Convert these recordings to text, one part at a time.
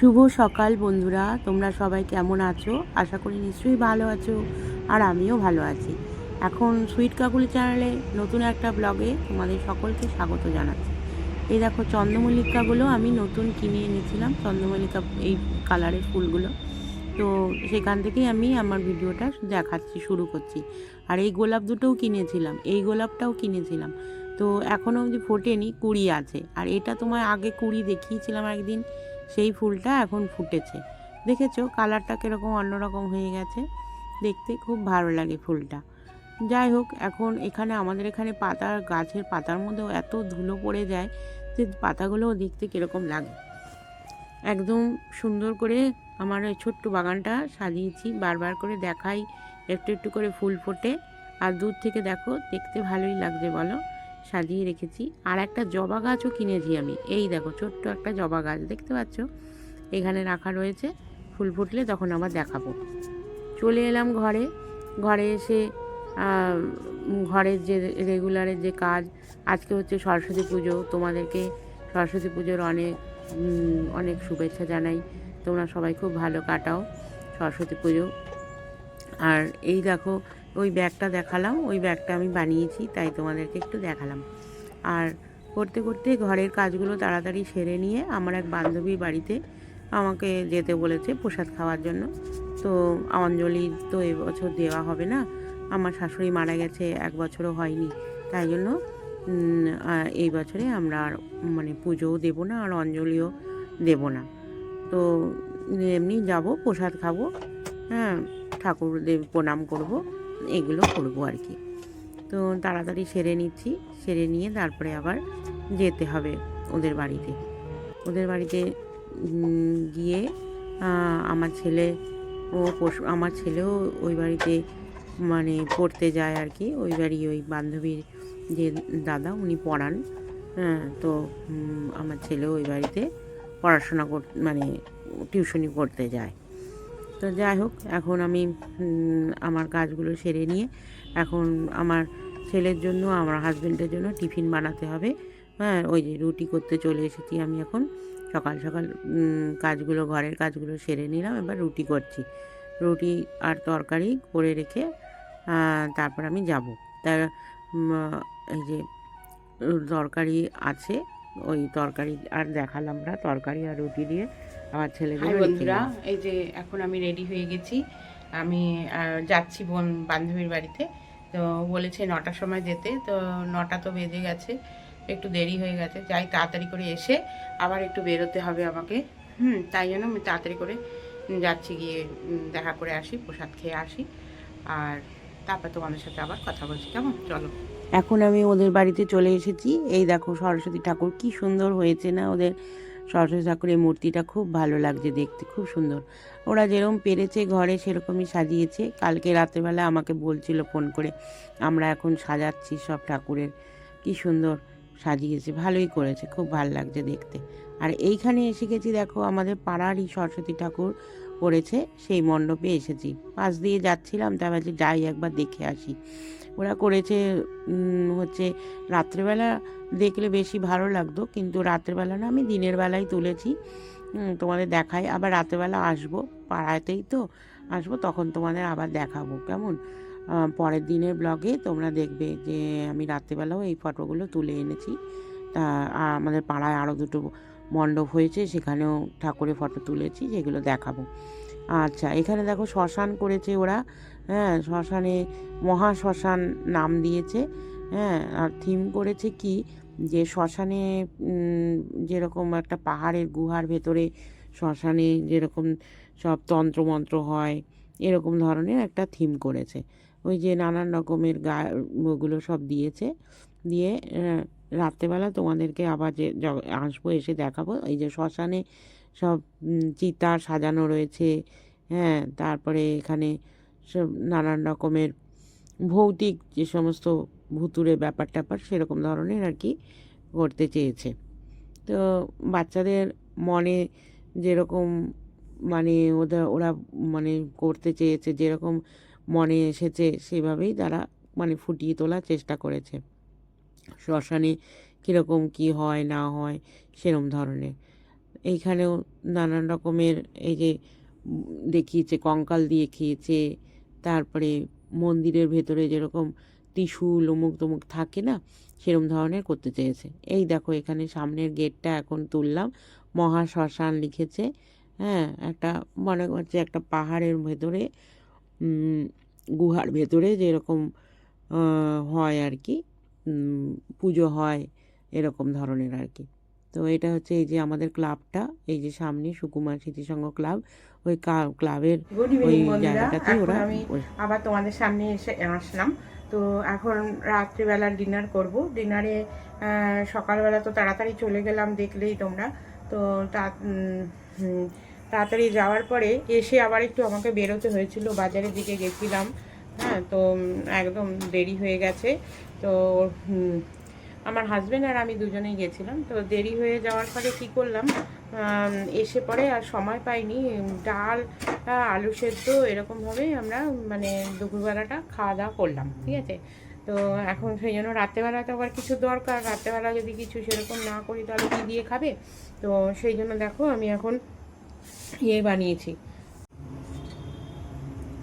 শুভ সকাল বন্ধুরা, তোমরা সবাই কেমন আছো? আশা করি নিশ্চয়ই ভালো আছো, আর আমিও ভালো আছি। এখন সুইট কাকুলি চ্যানেলে নতুন একটা ব্লগে তোমাদের সকলকে স্বাগত জানাচ্ছি। এই দেখো চন্দ্রমল্লিকাগুলো আমি নতুন কিনে এনেছিলাম, চন্দ্রমল্লিকা এই কালারের ফুলগুলো। তো সেখান থেকেই আমি আমার ভিডিওটা দেখাচ্ছি, শুরু করছি। আর এই গোলাপ দুটোও কিনেছিলাম, এই গোলাপটাও কিনেছিলাম। তো এখনও অবধি ফোটেনি, কুড়ি আছে। আর এটা তোমার আগে কুড়ি দেখিয়েছিলাম একদিন সেই ফুলটা এখন ফুটেছে। দেখেছ? কালারটা কীরকম অন্যরকম হয়ে গেছে। দেখতে খুব ভালো লাগে ফুলটা। যাই হোক, এখন এখানে আমাদের এখানে পাতার গাছের পাতার মধ্যেও এত ধুলো পড়ে যায় যে পাতাগুলোও দেখতে কীরকম লাগে। একদম সুন্দর করে আমার ওই ছোট্ট বাগানটা সাজিয়েছি, বারবার করে দেখাই, একটু একটু করে ফুল ফোটে। আর দূর থেকে দেখো, দেখতে ভালোই লাগছে, বলো? সাজিয়ে রেখেছি। আর একটা জবা গাছও কিনেছি আমি। এই দেখো, ছোট্ট একটা জবা গাছ, দেখতে পাচ্ছ? এখানে রাখা রয়েছে। ফুল ফুটলে তখন আবার দেখাবো। চলে এলাম ঘরে। ঘরে এসে ঘরের যে রেগুলারের যে কাজ, আজকে হচ্ছে সরস্বতী পুজো। তোমাদেরকে সরস্বতী পুজোর অনেক অনেক শুভেচ্ছা জানাই। তোমরা সবাই খুব ভালো কাটাও সরস্বতী পুজো। আর এই দেখো ওই ব্যাগটা দেখালাম, ওই ব্যাগটা আমি বানিয়েছি, তাই তোমাদেরকে একটু দেখালাম। আর করতে করতে ঘরের কাজগুলো তাড়াতাড়ি সেরে নিয়ে আমার এক বান্ধবীর বাড়িতে আমাকে যেতে বলেছে প্রসাদ খাওয়ার জন্য। তো অঞ্জলি তো এবছর দেওয়া হবে না, আমার শাশুড়ি মারা গেছে, এক বছরও হয়নি। তাই জন্য এই বছরে আমরা আর মানে পুজোও দেবো না, আর অঞ্জলিও দেবো না। তো এমনি যাব, প্রসাদ খাব হ্যাঁ ঠাকুর দেব প্রণাম করব। এগুলো করব আর কি। তো তাড়াতাড়ি সেরে নিচ্ছি। সেরে নিয়ে তারপরে আবার যেতে হবে ওদের বাড়িতে। ওদের বাড়িতে গিয়ে আমার ছেলে ও পশু আমার ছেলেও ওই বাড়িতে মানে পড়তে যায় আর কি। ওই বাড়ি ওই বান্ধবীর যে দাদা, উনি পড়ান। হ্যাঁ তো আমার ছেলেও ওই বাড়িতে পড়াশোনা কর মানে টিউশনি করতে যায়। তো যাই হোক, এখন আমি আমার কাজগুলো সেরে নিয়ে এখন আমার ছেলের জন্য, আমার হাজব্যান্ডের জন্য টিফিন বানাতে হবে। হ্যাঁ ওই যে রুটি করতে চলে এসেছি আমি এখন। সকাল সকাল কাজগুলো, ঘরের কাজগুলো সেরে নিলাম, এবার রুটি করছি। রুটি আর তরকারি করে রেখে তারপর আমি যাব। তার এই যে, তরকারি আছে ওই তরকারি আর দেখালাম না তরকারি আর রুটি দিয়ে আমার ছেলেকে বন্ধুরা এই যে এখন আমি রেডি হয়ে গেছি। আমি যাচ্ছি বোন বান্ধবীর বাড়িতে। তো বলেছে নটার সময় যেতে তো নটা তো বেজে গেছে একটু দেরি হয়ে গেছে। যাই তাড়াতাড়ি করে এসে আবার একটু বেরোতে হবে আমাকে। হুম তাই জন্য আমি তাড়াতাড়ি করে যাচ্ছি গিয়ে দেখা করে আসি প্রসাদ খেয়ে আসি। আর তারপর তোমাদের সাথে আবার কথা বলছি কেমন? চলো। এখন আমি ওদের বাড়িতে চলে এসেছি। এই দেখো সরস্বতী ঠাকুর, কি সুন্দর হয়েছে না ওদের সরস্বতী ঠাকুরের মূর্তিটা, খুব ভালো লাগছে দেখতে, খুব সুন্দর। ওরা যেরকম পেরেছে ঘরে সেরকমই সাজিয়েছে। কালকে রাত্রেবেলা আমাকে বলছিল ফোন করে, আমরা এখন সাজাচ্ছি সব ঠাকুরের, কি সুন্দর সাজিয়েছে, ভালোই করেছে, খুব ভালো লাগছে দেখতে। আর এইখানে এসে গেছি দেখো আমাদের পাড়ারই সরস্বতী ঠাকুর করেছে সেই মণ্ডপে এসেছি। পাশ দিয়ে যাচ্ছিলাম তাই ভাবছি যাই একবার দেখে আসি। ওরা করেছে হচ্ছে, রাত্রেবেলা দেখলে বেশি ভালো লাগতো, কিন্তু রাত্রেবেলা না, আমি দিনের বেলায় তুলেছি। তোমাদের দেখাই, আবার রাত্রেবেলা আসব, পাড়াতেই তো আসব, তখন তোমাদের আবার দেখাবো, কেমন? পরের দিনের ব্লগে তোমরা দেখবে যে, আমি রাত্রেবেলাও এই ফটোগুলো তুলে এনেছি। তা আমাদের পাড়ায় আরও দুটো মণ্ডপ হয়েছে সেখানেও ঠাকুরের ফটো তুলেছি যেগুলো দেখাবো। আচ্ছা এখানে দেখো শ্মশান করেছে ওরা হ্যাঁ শ্মশানে মহা শ্মশান নাম দিয়েছে হ্যাঁ আর থিম করেছে কি? যে শ্মশানে যেরকম একটা পাহাড়ের গুহার ভেতরে শ্মশানে যেরকম সব তন্ত্রমন্ত্র হয় এরকম ধরনের একটা থিম করেছে। ওই যে নানান রকমের গা ওগুলো সব দিয়েছে দিয়ে আহ, রাত্রেবেলা তোমাদেরকে আবার যে আসব, এসে দেখাবো। এই যে শ্মশানে সব চিতা সাজানো রয়েছে হ্যাঁ তারপরে এখানে সব নানান রকমের ভৌতিক যে সমস্ত ভুতুরে ব্যাপার ট্যাপার সেরকম ধরনের আর কি করতে চেয়েছে। তো বাচ্চাদের মনে যেরকম মানে ওদের ওরা মানে করতে চেয়েছে, যেরকম মনে এসেছে, সেভাবেই তারা মানে ফুটিয়ে তোলার চেষ্টা করেছে। শ্মশানে কীরকম কী হয়, না হয়, সেরম ধরনের। এইখানেও নানান রকমের এই যে দেখিয়েছে, কঙ্কাল দিয়ে খেয়েছে, তারপরে মন্দিরের ভেতরে যেরকম ত্রিশূল অমুক তমুক থাকে না, সেরম ধরনের করতে চেয়েছে। এই দেখো, এখানে সামনের গেটটা এখন তুললাম, মহা শ্মশান লিখেছে হ্যাঁ একটা মনে করছে একটা পাহাড়ের ভেতরে গুহার ভেতরে যেরকম হয় আর কি। পুজো হয় এরকম ধরনের আর কি। তো এটা হচ্ছে এই যে আমাদের ক্লাবটা এই যে সামনে সুকুমার স্মৃতিসংঘ ক্লাব ওই ক্লাবের ওই ওরা আমি আবার তোমাদের সামনে এসে আসলাম। তো এখন রাত্রিবেলা ডিনার করব। ডিনারে সকালবেলা তো তাড়াতাড়ি চলে গেলাম দেখলেই তোমরা। তো তাড়াতাড়ি যাওয়ার পরে এসে আবার একটু আমাকে বেরোতে হয়েছিল। বাজারের দিকে গেছিলাম। হ্যাঁ তো একদম দেরি হয়ে গেছে। তো আমার হাজব্যান্ড আর আমি দুজনেই গেছিলাম। তো দেরি হয়ে যাওয়ার পরে কি করলাম এসে পরে আর সময় পাইনি। ডাল আলু সেদ্ধ এরকমভাবেই আমরা মানে দুপুরবেলাটা খাওয়া দাওয়া করলাম, ঠিক আছে? তো এখন সেই জন্য রাত্রেবেলা তো আবার কিছু দরকার। রাত্রেবেলা যদি কিছু সেরকম না করি, তাহলে কী দিয়ে খাবে? তো সেই জন্য দেখো, আমি এখন ইয়ে বানিয়েছি।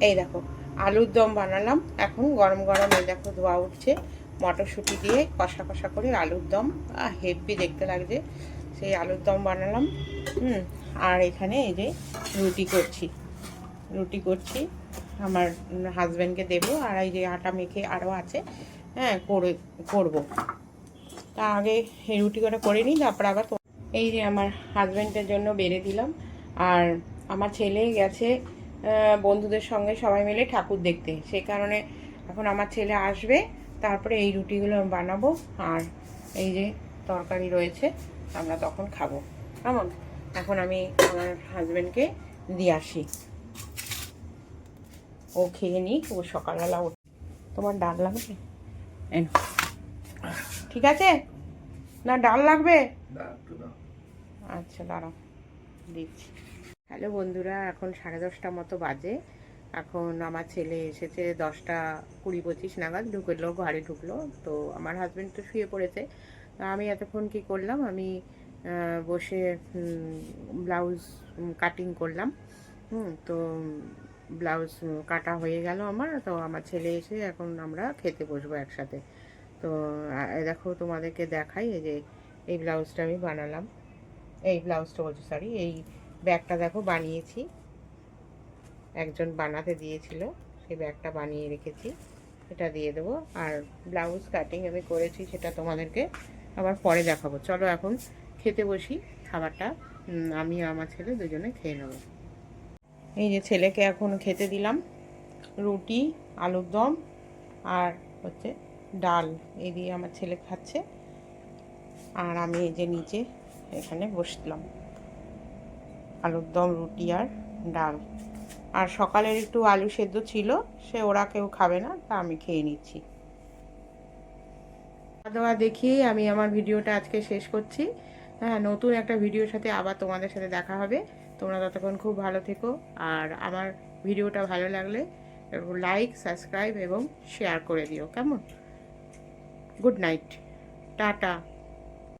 এই দেখো, আলুর দম বানালাম। এখন গরম গরম এই দেখো ধোয়া উঠছে। মটরশুঁটি দিয়ে কষা কষা করে, আলুর দম। হেভি দেখতে লাগছে। সেই আলুর দম বানালাম। হুম, আর এখানে এই যে রুটি করছি। রুটি করছি। আমার হাজব্যান্ডকে দেবো আর এই যে আটা মেখে আরও আছে। হ্যাঁ করে, করব। তা আগে এই রুটি কটা করে নিই, তারপর আবার এই যে আমার হাজব্যান্ডের জন্য বেড়ে দিলাম। আর আমার ছেলে গেছে বন্ধুদের সঙ্গে সবাই মিলে ঠাকুর দেখতে। সেই কারণে এখন আমার ছেলে আসবে। তারপরে এই রুটিগুলো আমি বানাবো আর এই যে তরকারি রয়েছে আমরা তখন খাব। কেমন? এখন আমি আমার হাজব্যান্ডকে দিয়ে আসি। ও খেয়ে নিই ও সকালবেলা ওঠ তোমার ডাল লাগবে? ঠিক আছে? না ডাল লাগবে? আচ্ছা দাঁড়াও দিচ্ছি। হ্যালো বন্ধুরা এখন সাড়ে দশটা মতো বাজে। এখন আমার ছেলে এসেছে দশটা কুড়ি পঁচিশ নাগাদ, ঢুকলো ঘরে ঢুকলো। তো আমার হাজবেন্ড তো শুয়ে পড়েছে। আমি এতক্ষণ কি করলাম? আমি বসে ব্লাউজ কাটিং করলাম। হুম, তো ব্লাউজ কাটা হয়ে গেল আমার। তো আমার ছেলে এসে এখন আমরা খেতে বসবো একসাথে। তো দেখো তোমাদেরকে দেখাই এই যে, এই ব্লাউজটা আমি বানালাম। এই ব্লাউজটা বলছি সরি এই ব্যাগটা দেখো বানিয়েছি। একজন বানাতে দিয়েছিল, সেই ব্যাগটা বানিয়ে রেখেছি এটা দিয়ে দেবো। আর ব্লাউজ কাটিং আমি করেছি, সেটা তোমাদেরকে আবার পরে দেখাবো। চলো এখন খেতে বসি খাবারটা। আমি আমার ছেলে দুজনে খেয়ে নেব। এই যে ছেলেকে এখন খেতে দিলাম, রুটি, আলুর দম আর হচ্ছে ডাল। এই দিয়ে আমার ছেলে খাচ্ছে। আর আমি এই যে নিচে এখানে বসলাম। আলুর দম, রুটি আর ডাল। আর সকালের একটু আলু সেদ্ধ ছিল, সে ওরা কেউ খাবে না, তা আমি খেয়ে নিচ্ছি। খাওয়া দাওয়া দেখিয়ে আমি আমার ভিডিওটা আজকে শেষ করছি। হ্যাঁ নতুন একটা ভিডিওর সাথে আবার তোমাদের সাথে দেখা হবে। তোমরা ততক্ষণ খুব ভালো থেকো, আর আমার ভিডিওটা ভালো লাগলে লাইক, সাবস্ক্রাইব এবং শেয়ার করে দিও, কেমন? Good night, ta-ta.